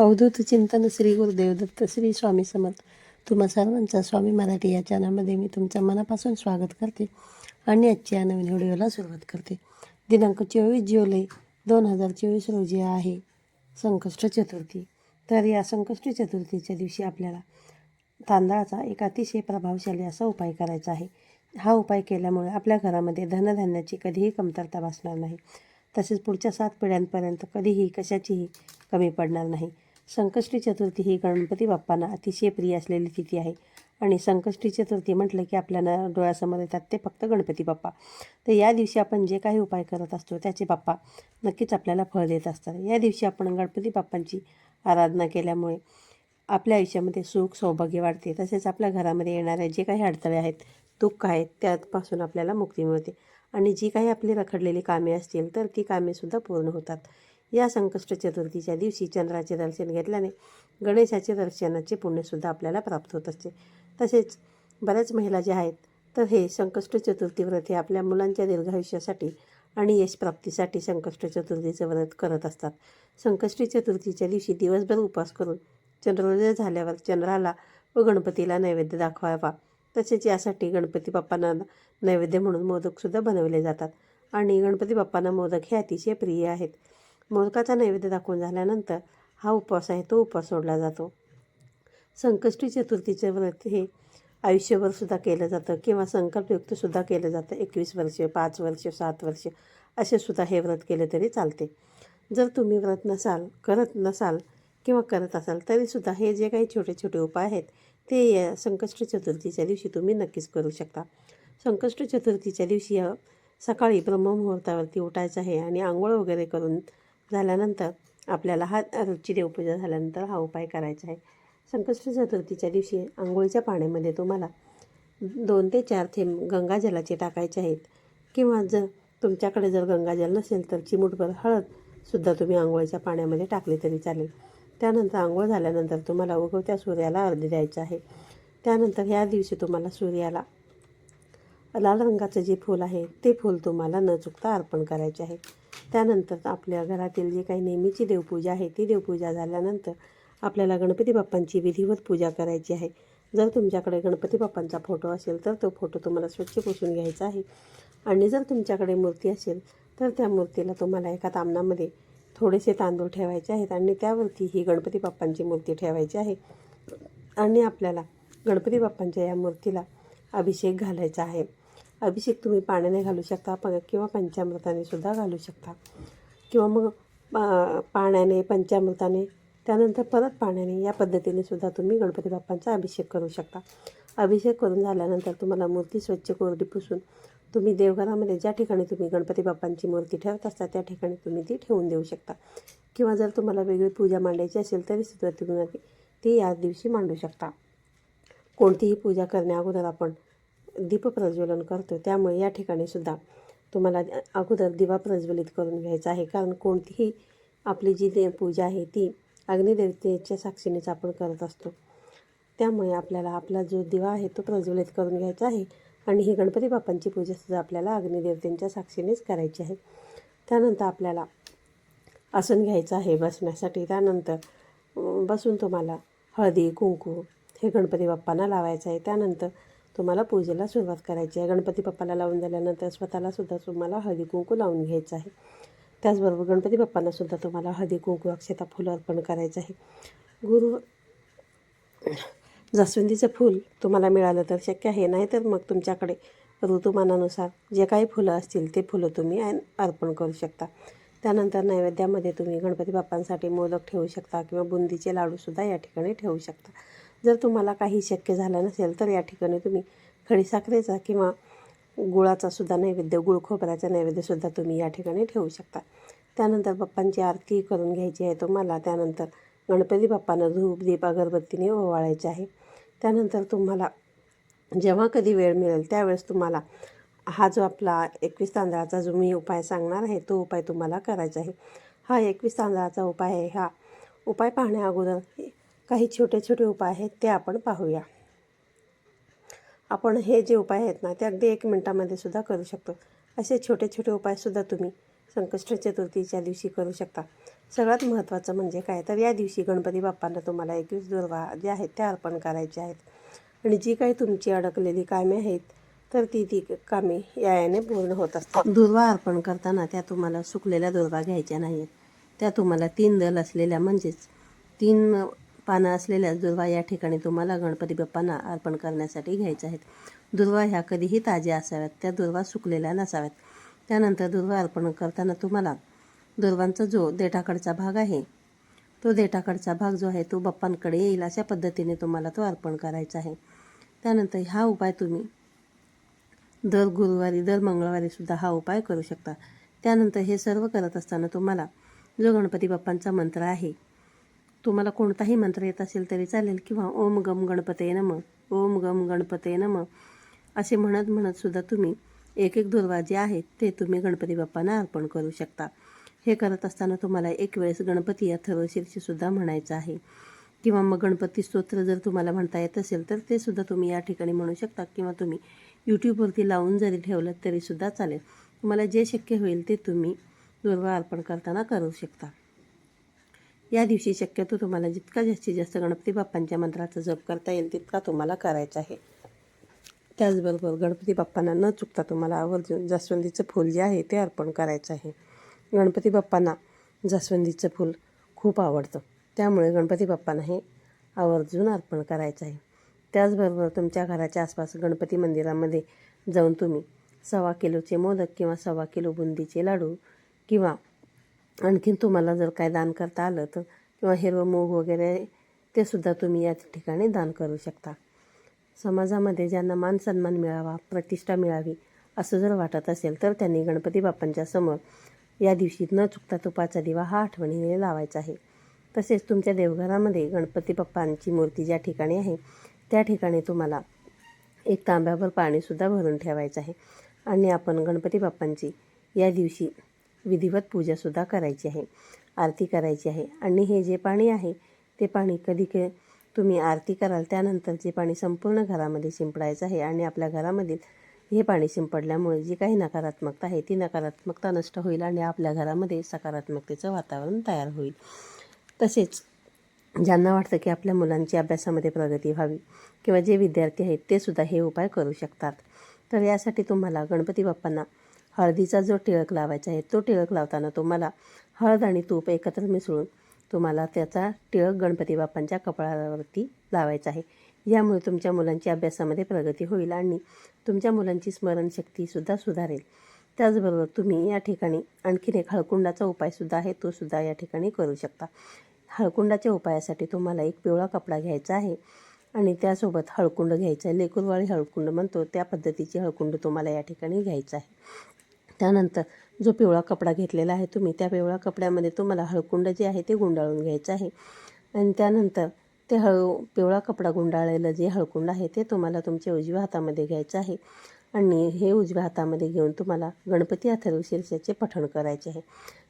अवधूत चिंतन श्री गुरुदेव दत्त श्री स्वामी समर्थ तुम्हा सर्वांचा स्वामी मराठी या चॅनलमध्ये मी तुमचं मनापासून स्वागत करते आणि आजच्या या नवीन व्हिडिओला सुरुवात करते दिनांक चोवीस जुलै दोन हजार चोवीस रोजी आहे संकष्ट चतुर्थी तर या संकष्ट चतुर्थीच्या दिवशी आपल्याला तांदळाचा एक अतिशय प्रभावशाली असा उपाय करायचा आहे हा उपाय केल्यामुळे आपल्या घरामध्ये धनधान्याची कधीही कमतरता भासणार नाही तसेच पुढच्या सात पिढ्यांपर्यंत कधीही कशाचीही कमी पडणार नाही संकष्टी चतुर्थी ही गणपती बाप्पांना अतिशय प्रिय असलेली तिथी आहे. आणि संकष्टी चतुर्थी म्हटलं की आपल्याला डोळ्यासमोर येतात ते फक्त गणपती बाप्पा. तर या दिवशी आपण जे काही उपाय करत असतो त्याचे बाप्पा नक्कीच आपल्याला फळ देत असतात. या दिवशी आपण गणपती बाप्पांची आराधना केल्यामुळे आपल्या आयुष्यामध्ये सुख सौभाग्य वाढते. तसेच आपल्या घरामध्ये येणारे जे काही अडथळे आहेत दुःख आहेत त्यापासून आपल्याला मुक्ती मिळते. आणि जी काही आपली रखडलेली कामे असतील तर ती कामेसुद्धा पूर्ण होतात. या संकष्ट चतुर्थीच्या दिवशी चंद्राचे दर्शन घेतल्याने गणेशाचे दर्शनाचे पुण्यसुद्धा आपल्याला प्राप्त होत असते. तसेच बऱ्याच महिला ज्या आहेत तर हे संकष्ट चतुर्थी व्रत हे आपल्या मुलांच्या दीर्घायुष्यासाठी आणि यशप्राप्तीसाठी संकष्ट चतुर्थीचं व्रत करत असतात. संकष्टी चतुर्थीच्या दिवशी दिवसभर उपवास करून चंद्रोदय झाल्यावर चंद्राला व गणपतीला नैवेद्य दाखवावा. तसेच यासाठी गणपती बाप्पांना नैवेद्य म्हणून मोदकसुद्धा बनवले जातात. आणि गणपती बाप्पांना मोदक हे अतिशय प्रिय आहेत. मोदकाचा नैवेद्य दाखवून झाल्यानंतर हा उपवास आहे तो उपवास सोडला जातो. संकष्टी चतुर्थीचे व्रत हे आयुष्यभरसुद्धा केलं जातं किंवा संकल्पयुक्तसुद्धा केलं जातं. एकवीस वर्ष पाच वर्ष सात वर्ष असे सुद्धा हे व्रत केले तरी चालते. जर तुम्ही व्रत नसाल करत नसाल किंवा करत असाल तरीसुद्धा हे जे काही छोटे छोटे उपाय आहेत ते या संकष्ट चतुर्थीच्या दिवशी तुम्ही नक्कीच करू शकता. संकष्ट चतुर्थीच्या दिवशी सकाळी ब्रह्ममुहूर्तावरती उठायचं आहे आणि आंघोळ वगैरे करून झाल्यानंतर आपल्याला हा रोजची देवपूजा झाल्यानंतर हा उपाय करायचा आहे. संकष्ट चतुर्थीच्या दिवशी आंघोळीच्या पाण्यामध्ये तुम्हाला दोन ते चार थेंब गंगाजलाचे टाकायचे आहेत. किंवा जर तुमच्याकडे जर गंगाजल नसेल तर चिमूटभर हळदसुद्धा तुम्ही आंघोळीच्या पाण्यामध्ये टाकली तरी चालेल. त्यानंतर आंघोळ झाल्यानंतर तुम्हाला उगवत्या सूर्याला अर्धी द्यायचं आहे. त्यानंतर ह्या दिवशी तुम्हाला सूर्याला लाल रंगाचं जे फूल आहे ते फूल तुम्हाला न चुकता अर्पण करायचे आहे. त्यानंतर आपल्या घरातील जी काही नेहमीची देवपूजा आहे ती देवपूजा झाल्यानंतर आपल्याला गणपती बाप्पांची विधिवत पूजा करायची आहे. जर तुमच्याकडे गणपती बाप्पांचा फोटो असेल तर तो फोटो तुम्हाला स्वच्छ पुसून घ्यायचा आहे. आणि जर तुमच्याकडे मूर्ती असेल तर त्या मूर्तीला तुम्हाला एका तामणामध्ये थोडेसे तांदूळ ठेवायचे आहेत आणि त्यावरती ही गणपती बाप्पांची मूर्ती ठेवायची आहे. आणि आपल्याला गणपती बाप्पांच्या या मूर्तीला अभिषेक घालायचा आहे. अभिषेक तुम्ही पाण्याने घालू शकता प किंवा पंचामृताने सुद्धा घालू शकता. किंवा मग पा पाण्याने पंचामृताने त्यानंतर परत पाण्याने या पद्धतीने सुद्धा तुम्ही गणपती बाप्पांचा अभिषेक करू शकता. अभिषेक करून झाल्यानंतर तुम्हाला मूर्ती स्वच्छ कोरडी पुसून तुम्ही देवघरामध्ये ज्या ठिकाणी तुम्ही गणपती बाप्पांची मूर्ती ठेवत असता त्या ठिकाणी तुम्ही ती ठेवून देऊ शकता. किंवा जर तुम्हाला वेगळी पूजा मांडायची असेल तरी सुद्धा तुम्ही ती याच दिवशी मांडू शकता. कोणतीही पूजा करण्या अगोदर आपण दीपप्रज्वलन करतो त्यामुळे या ठिकाणी सुद्धा तुम्हाला अगोदर दिवा प्रज्वलित करून घ्यायचा आहे. कारण कोणतीही आपली जी दे पूजा आहे ती अग्निदेवतेच्या साक्षीनेच आपण करत असतो. त्यामुळे आपल्याला आपला जो दिवा आहे तो प्रज्वलित करून घ्यायचा आहे. आणि ही गणपती बाप्पांची पूजासुद्धा आपल्याला अग्निदेवतेंच्या साक्षीनेच करायची आहे. त्यानंतर आपल्याला आसन घ्यायचं आहे बसण्यासाठी. त्यानंतर बसून तुम्हाला हळदी कुंकू हे गणपती बाप्पांना लावायचं आहे. त्यानंतर तुम्हाला पूजेला सुरुवात करायची आहे. गणपती बाप्पाला लावून झाल्यानंतर स्वतःलासुद्धा तुम्हाला हळदी कुंकू लावून घ्यायचं आहे. त्याचबरोबर गणपती बाप्पांनासुद्धा तुम्हाला हळदी कुंकू अक्षता फुलं अर्पण करायचं आहे. गुरु जास्वंदीचं फूल तुम्हाला मिळालं तर शक्य आहे. नाही तर मग तुमच्याकडे ऋतुमानानुसार जे काही फुलं असतील ते फुलं तुम्ही अर्पण करू शकता. त्यानंतर नैवेद्यामध्ये तुम्ही गणपती बाप्पांसाठी मोदक ठेवू शकता किंवा बुंदीचे लाडूसुद्धा या ठिकाणी ठेवू शकता. जर तुम्हाला काही शक्य झालं नसेल तर या ठिकाणी तुम्ही खडीसाखरेचा किंवा गुळाचा सुद्धा नैवेद्य गुळ खोबऱ्याचा नैवेद्यसुद्धा तुम्ही या ठिकाणी ठेवू शकता. त्यानंतर बाप्पांची आरती करून घ्यायची आहे तुम्हाला. त्यानंतर गणपती बाप्पांना धूप दीप अगरबत्तीने ओवाळायचे आहे. त्यानंतर तुम्हाला जेव्हा कधी वेळ मिळेल त्यावेळेस तुम्हाला हा जो आपला एकवीस तांदळाचा जो मी उपाय सांगणार आहे तो उपाय तुम्हाला करायचा आहे. हा एकवीस तांदळाचा उपाय आहे. हा उपाय पाहण्या अगोदर काही छोटे छोटे उपाय आहेत ते आपण पाहूया. आपण हे जे उपाय आहेत ना ते अगदी एक मिनटामध्ये सुद्धा करू शकतो. असे छोटे छोटे उपायसुद्धा तुम्ही संकष्ट चतुर्थीच्या दिवशी करू शकता. सगळ्यात महत्त्वाचं म्हणजे काय? तर या दिवशी गणपती बाप्पांना तुम्हाला एकवीस दुर्वा जे आहेत त्या अर्पण करायचे आहेत. आणि जी काही तुमची अडकलेली कामे आहेत तर ती ती कामे याने पूर्ण होत असतात. दुर्वा अर्पण करताना त्या तुम्हाला सुकलेल्या दुर्वा घ्यायच्या नाही आहेत त्या तुम्हाला तीन दल असलेल्या म्हणजेच तीन पानं असलेल्या दुर्वा या ठिकाणी तुम्हाला गणपती बाप्पांना अर्पण करण्यासाठी घ्यायच्या आहेत. दुर्वा ह्या कधीही ताज्या असाव्यात त्या दुर्वा सुकलेल्या नसाव्यात. त्यानंतर दुर्वा अर्पण करताना तुम्हाला दुर्वांचा जो देठाकडचा भाग आहे तो देठाकडचा भाग जो आहे तो बाप्पांकडे येईल अशा पद्धतीने तुम्हाला तो अर्पण करायचा आहे. त्यानंतर हा उपाय तुम्ही दर गुरुवारी दर मंगळवारी सुद्धा हा उपाय करू शकता. त्यानंतर हे सर्व करत असताना तुम्हाला जो गणपती बाप्पांचा मंत्र आहे तुम्हाला कोणताही मंत्र येत असेल तरी चालेल. किंवा ओम गम गणपते नम ओम गम गणपते नम असे म्हणत म्हणत सुद्धा तुम्ही एक एक दुर्वा जे आहेत ते तुम्ही गणपती बाप्पांना अर्पण करू शकता. हे करत असताना तुम्हाला एक वेळेस गणपती या सुद्धा म्हणायचं आहे. किंवा मग गणपती स्तोत्र जर तुम्हाला म्हणता येत असेल तर ते सुद्धा तुम्ही या ठिकाणी म्हणू शकता. किंवा तुम्ही यूट्यूबवरती लावून जरी ठेवलं तरीसुद्धा चालेल. तुम्हाला जे शक्य होईल ते तुम्ही दुर्वा अर्पण करताना करू शकता. या दिवशी शक्यतो तुम्हाला जितका जास्तीत जास्त गणपती बाप्पांच्या मंत्राचा जप करता येईल तितका तुम्हाला करायचा आहे. त्याचबरोबर गणपती बाप्पांना न चुकता तुम्हाला आवर्जून जास्वंदीचं फूल जे आहे ते अर्पण करायचं आहे. गणपती बाप्पांना जास्वंदीचं फूल खूप आवडतं. त्यामुळे गणपती बाप्पांना हे आवर्जून अर्पण करायचं आहे. त्याचबरोबर तुमच्या घराच्या आसपास गणपती मंदिरामध्ये जाऊन तुम्ही सव्वा किलोचे मोदक किंवा सव्वा किलो बुंदीचे लाडू किंवा आणखीन तुम्हाला जर काय दान करता आलं तर किंवा हिरवं मूग वगैरे ते सुद्धा तुम्ही या ठिकाणी दान करू शकता. समाजामध्ये ज्यांना मान सन्मान मिळावा प्रतिष्ठा मिळावी असं जर वाटत असेल तर त्यांनी गणपती बाप्पांच्या समोर या दिवशी न चुकता तुपाचा दिवा हा आठवणीने लावायचा आहे. तसेच तुमच्या देवघरामध्ये गणपती बाप्पांची मूर्ती ज्या ठिकाणी आहे त्या ठिकाणी तुम्हाला एक तांब्याभर पाणीसुद्धा भरून ठेवायचं आहे. आणि आपण गणपती बाप्पांची या दिवशी विधिवत पूजासुद्धा करायची आहे. आरती करायची आहे. आणि हे जे पाणी आहे ते पाणी कधी क तुम्ही आरती कराल त्यानंतर जे पाणी संपूर्ण घरामध्ये शिंपडायचं आहे आणि आपल्या घरामधील हे पाणी शिंपडल्यामुळे जी काही नकारात्मकता आहे ती नकारात्मकता नष्ट होईल आणि आपल्या घरामध्ये सकारात्मकतेचं वातावरण तयार होईल. तसेच ज्यांना वाटतं की आपल्या मुलांची अभ्यासामध्ये प्रगती व्हावी किंवा जे विद्यार्थी आहेत ते सुद्धा हे उपाय करू शकतात. तर यासाठी तुम्हाला गणपती बाप्पांना हळदीचा जो टिळक लावायचा आहे तो टिळक लावताना तुम्हाला हळद आणि तूप एकत्र मिसळून तुम्हाला त्याचा टिळक गणपती बाप्पांच्या कपाळावरती लावायचा आहे. यामुळे तुमच्या मुलांची अभ्यासामध्ये प्रगती होईल आणि तुमच्या मुलांची स्मरणशक्तीसुद्धा सुधारेल. त्याचबरोबर तुम्ही या ठिकाणी आणखीन एक हळकुंडाचा उपायसुद्धा आहे तोसुद्धा या ठिकाणी करू शकता. हळकुंडाच्या उपायासाठी तुम्हाला एक पिवळा कपडा घ्यायचा आहे आणि त्यासोबत हळकुंड घ्यायचं आहे. लेकुरवाळी हळकुंड म्हणतो त्या पद्धतीची हळकुंड तुम्हाला या ठिकाणी घ्यायचं आहे. त्यानंतर जो पिवळा कपडा घेतलेला आहे तुम्ही त्या पिवळ्या कपड्यामध्ये तुम्हाला हळकुंड जे आहे ते गुंडाळून घ्यायचं आहे. आणि त्यानंतर ते हळू पिवळा कपडा गुंडाळलेलं जे हळकुंड आहे ते तुम्हाला तुमच्या उजव्या हातामध्ये घ्यायचं आहे. आणि हे उजव्या हातामध्ये घेऊन तुम्हाला गणपती अथर्व शीर्षाचे पठण करायचे आहे.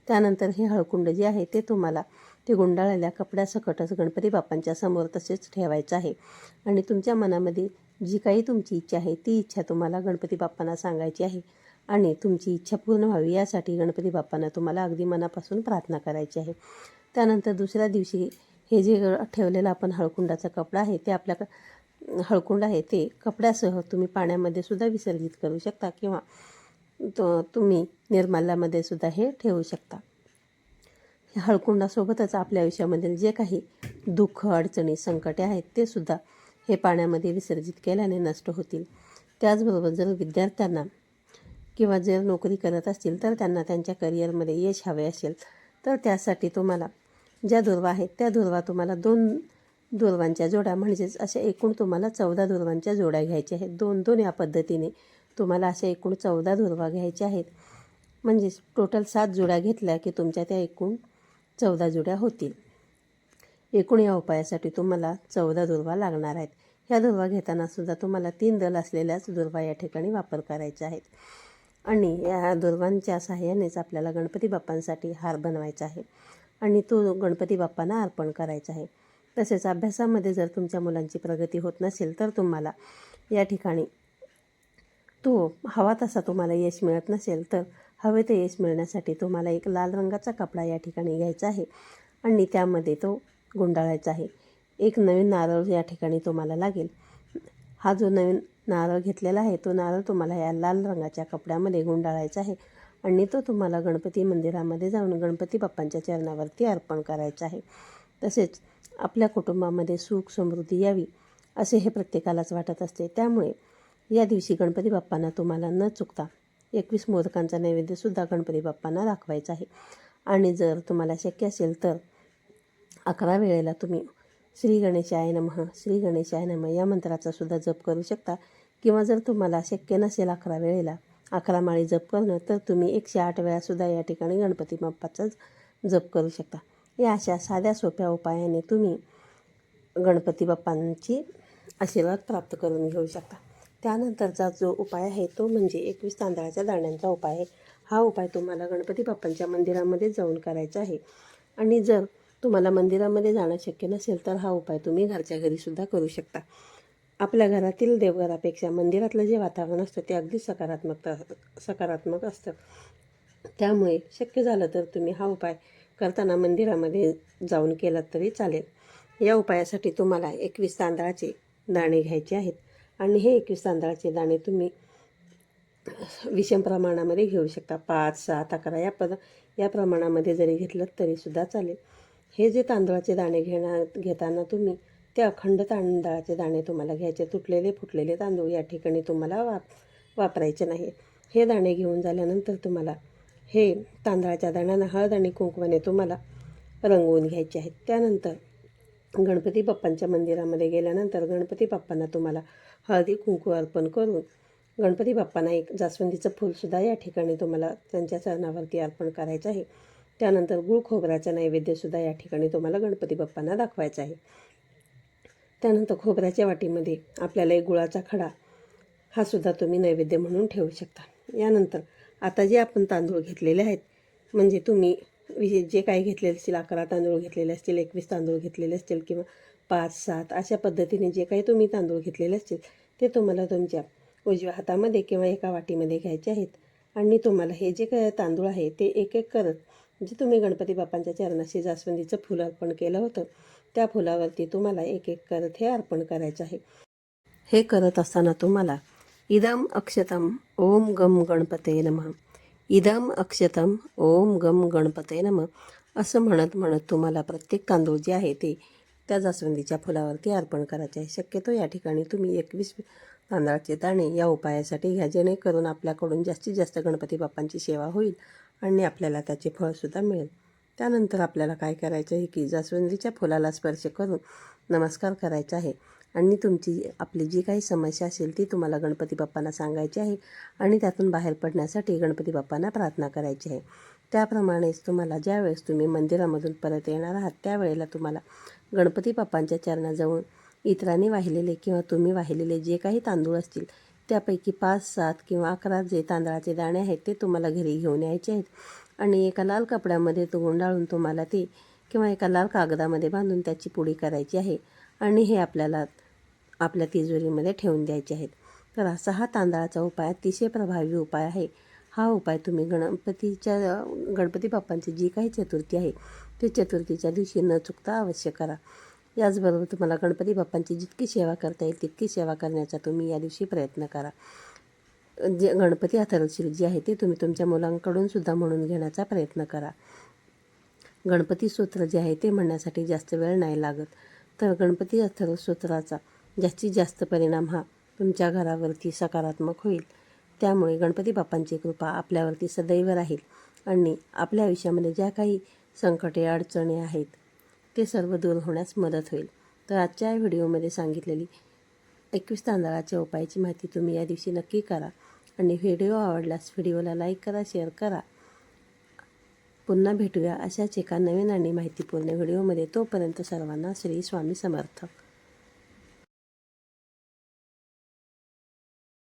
त्यानंतर हे हळकुंड जे आहे ते तुम्हाला ते गुंडाळलेल्या कपड्यासकटच गणपती बाप्पांच्या समोर तसेच ठेवायचं आहे. आणि तुमच्या मनामध्ये जी काही तुमची इच्छा आहे ती इच्छा तुम्हाला गणपती बाप्पांना सांगायची आहे. आणि तुमची इच्छा पूर्ण व्हावी यासाठी गणपती बाप्पांना तुम्हाला अगदी मनापासून प्रार्थना करायची आहे. त्यानंतर दुसऱ्या दिवशी हे जे ठेवलेलं आपण हळकुंडाचा कपडा आहे ते आपल्या हळकुंड आहे ते कपड्यासह तुम्ही पाण्यामध्ये सुद्धा विसर्जित करू शकता किंवा तो तुम्ही निर्माल्यामध्ये सुद्धा हे ठेवू शकता. हळकुंडासोबतच आपल्या आयुष्यामधील जे काही दुःख अडचणी संकटे आहेत ते सुद्धा हे पाण्यामध्ये विसर्जित केल्याने नष्ट होतील. त्याचबरोबर जर विद्यार्थ्यांना किंवा जर नोकरी करत असतील तर त्यांना त्यांच्या करिअरमध्ये यश हवे असेल. तर त्यासाठी तुम्हाला ज्या दुर्वा आहेत त्या दुर्वा तुम्हाला दोन दुर्वांच्या जोड्या म्हणजेच अशा एकूण तुम्हाला चौदा दुर्वांच्या जोड्या घ्यायच्या आहेत. दोन दोन या पद्धतीने तुम्हाला अशा एकूण चौदा दुर्वा घ्यायच्या आहेत. म्हणजेच टोटल सात जोड्या घेतल्या की तुमच्या त्या एकूण चौदा जोड्या होतील. एकूण या उपायासाठी तुम्हाला चौदा दुर्वा लागणार आहेत. ह्या दुर्वा घेताना सुद्धा तुम्हाला तीन दल असलेल्याच दुर्वा या ठिकाणी वापर करायच्या आहेत. आणि या दुर्वांच्या सहाय्यानेच आपल्याला गणपती बाप्पांसाठी हार बनवायचा आहे. आणि तो गणपती बाप्पांना अर्पण करायचा आहे. तसेच अभ्यासामध्ये जर तुमच्या मुलांची प्रगती होत नसेल तर तुम्हाला या ठिकाणी तो हवा तसा तुम्हाला यश मिळत नसेल तर हवे ते यश मिळण्यासाठी तुम्हाला एक लाल रंगाचा कपडा या ठिकाणी घ्यायचा आहे. आणि त्यामध्ये तो गुंडाळायचा आहे. एक नवीन नारळ या ठिकाणी तुम्हाला लागेल. हा जो नवीन नारळ घेतलेला आहे. तो नारळ तुम्हाला या लाल रंगाच्या कपड्यामध्ये गुंडाळायचा आहे आणि तो तुम्हाला गणपती मंदिरामध्ये जाऊन गणपती बाप्पांच्या चरणावरती अर्पण करायचा आहे. तसेच आपल्या कुटुंबामध्ये सुख समृद्धी यावी असे हे प्रत्येकालाच वाटत असते. त्यामुळे या दिवशी गणपती बाप्पांना तुम्हाला न चुकता एकवीस मोदकांचा नैवेद्यसुद्धा गणपती बाप्पांना दाखवायचा आहे. आणि जर तुम्हाला शक्य असेल तर अकरा वेळेला तुम्ही श्री गणेशाय नमः श्री गणेशाय नमः या मंत्राचा सुद्धा जप करू शकता. किंवा जर तुम्हाला शक्य नसेल अकरा वेळेला अकरा माळी जप करणं तर तुम्ही एकशे आठ वेळासुद्धा या ठिकाणी गणपती बाप्पाचा जप करू शकता. या अशा साध्या सोप्या उपायाने तुम्ही गणपती बाप्पांची आशीर्वाद प्राप्त करून घेऊ शकता. त्यानंतरचा जो उपाय आहे तो म्हणजे एकवीस तांदळाच्या दाण्यांचा उपाय आहे. हा उपाय तुम्हाला गणपती बाप्पांच्या मंदिरामध्ये जाऊन करायचा आहे. आणि जर तुम्हाला मंदिरामध्ये जाणं शक्य नसेल तर हा उपाय तुम्ही घरच्या घरीसुद्धा करू शकता. आपल्या घरातील देवघरापेक्षा मंदिरातलं जे वातावरण असतं ते अगदी सकारात्मकता सकारात्मक असतं. त्यामुळे शक्य झालं तर तुम्ही हा उपाय करताना मंदिरामध्ये जाऊन केलात तरी चालेल. या उपायासाठी तुम्हाला एकवीस तांदळाचे दाणे घ्यायचे आहेत आणि हे एकवीस तांदळाचे दाणे तुम्ही विषम प्रमाणामध्ये घेऊ शकता. पाच सात अकरा या पद या प्रमाणामध्ये जरी घेतलं तरीसुद्धा चालेल. हे जे तांदळाचे दाणे घेणार घेताना तुम्ही ते अखंड तांदळाचे दाणे तुम्हाला घ्यायचे. तुटलेले फुटलेले तांदूळ या ठिकाणी तुम्हाला वाप वापरायचे नाही. हे दाणे घेऊन झाल्यानंतर तुम्हाला हे तांदळाच्या दाण्यांना हळद आणि कुंकवाने तुम्हाला रंगवून घ्यायचे आहेत. त्यानंतर गणपती बाप्पांच्या मंदिरामध्ये गेल्यानंतर गणपती बाप्पांना तुम्हाला हळदी कुंकू अर्पण करून गणपती बाप्पांना एक जास्वंदीचं फूलसुद्धा या ठिकाणी तुम्हाला त्यांच्या चरणावरती अर्पण करायचं आहे. त्यानंतर गुळ खोबऱ्याचा नैवेद्यसुद्धा या ठिकाणी तुम्हाला गणपती बाप्पांना दाखवायचा आहे. त्यानंतर खोबऱ्याच्या वाटीमध्ये आपल्याला एक गुळाचा खडा हा सुद्धा तुम्ही नैवेद्य म्हणून ठेवू शकता. यानंतर आता जे आपण तांदूळ घेतलेले आहेत म्हणजे तुम्ही वि जे काही घेतलेले असतील अकरा तांदूळ घेतलेले असतील एकवीस तांदूळ घेतलेले असतील किंवा पाच सात अशा पद्धतीने जे काही तुम्ही तांदूळ घेतलेले असतील ते तुम्हाला तुमच्या उजव्या हातामध्ये किंवा एका वाटीमध्ये घ्यायचे आहेत. आणि तुम्हाला हे जे काय तांदूळ आहे ते एक एक करत जे तुम्ही गणपती बाप्पांच्या चरणाशी जास्वंदीचं फुलं अर्पण केलं होतं त्या फुलावरती तुम्हाला एक एक करत हे अर्पण करायचं आहे. हे करत असताना तुम्हाला इदम अक्षतम ओम गम गणपते नमः. इदम अक्षतम ओम गम गणपते नम. असं म्हणत म्हणत तुम्हाला प्रत्येक तांदूळ जे आहे ते त्या जास्वंदीच्या फुलावरती अर्पण करायचे आहे. शक्यतो या ठिकाणी तुम्ही एकवीस तांदळाचे दाणे या उपायासाठी घ्या. जेणेकरून आपल्याकडून जास्तीत जास्त गणपती बाप्पांची सेवा होईल आणि आपल्याला त्याचे फळसुद्धा मिळेल. त्यानंतर आपल्याला काय करायचं आहे की जास्वंदीच्या फुलाला स्पर्श करून नमस्कार करायचा आहे. आणि तुमची आपली जी काही समस्या असेल ती तुम्हाला गणपती बाप्पांना सांगायची आहे आणि त्यातून बाहेर पडण्यासाठी गणपती बाप्पांना प्रार्थना करायची आहे. त्याप्रमाणेच तुम्हाला ज्यावेळेस तुम्ही मंदिरामधून परत येणार आहात त्यावेळेला तुम्हाला गणपती बाप्पांच्या चरणाजवळ इतरांनी वाहिलेले किंवा तुम्ही वाहिलेले जे काही तांदूळ असतील त्यापैकी पाच सात किंवा अकरा जे तांदळाचे दाणे आहेत ते तुम्हाला घरी घेऊन यायचे आहेत. आणि एका लाल कपड्यामध्ये तो गुंडाळून तुम्हाला ती किंवा एका लाल कागदामध्ये बांधून त्याची पुडी करायची आहे. आणि हे आपल्याला आपल्या तिजोरीमध्ये ठेवून द्यायचे आहेत. तर असा हा तांदळाचा उपाय अतिशय प्रभावी उपाय आहे. हा उपाय तुम्ही गणपतीच्या गणपती बाप्पांची जी काही चतुर्थी आहे ती चतुर्थीच्या दिवशी न चुकता अवश्य करा. याचबरोबर तुम्हाला गणपती बाप्पांची जितकी सेवा करता येईल तितकी सेवा करण्याचा तुम्ही या दिवशी प्रयत्न करा. जे गणपती अथर्वशीर जे आहे ते तुम्ही तुमच्या मुलांकडून सुद्धा म्हणून घेण्याचा प्रयत्न करा. गणपती स्तोत्र जे आहे ते म्हणण्यासाठी जास्त वेळ नाही लागत. तर गणपती अथर्व स्तोत्राचा जास्तीत जास्त परिणाम हा तुमच्या घरावरती सकारात्मक होईल. त्यामुळे गणपती बाप्पांची कृपा आपल्यावरती सदैव राहील आणि आपल्या आयुष्यामध्ये ज्या काही संकटे अडचणी आहेत ते सर्व दूर होण्यास मदत होईल. तर आजच्या व्हिडिओमध्ये सांगितलेली एकवीस तांदळाच्या उपायाची माहिती तुम्ही या दिवशी नक्की करा. आणि व्हिडिओ आवडल्यास व्हिडिओला लाईक करा शेअर करा. पुन्हा भेटूया अशाच एका नवीन आणि माहितीपूर्ण व्हिडिओमध्ये. तोपर्यंत सर्वांना श्री स्वामी समर्थ.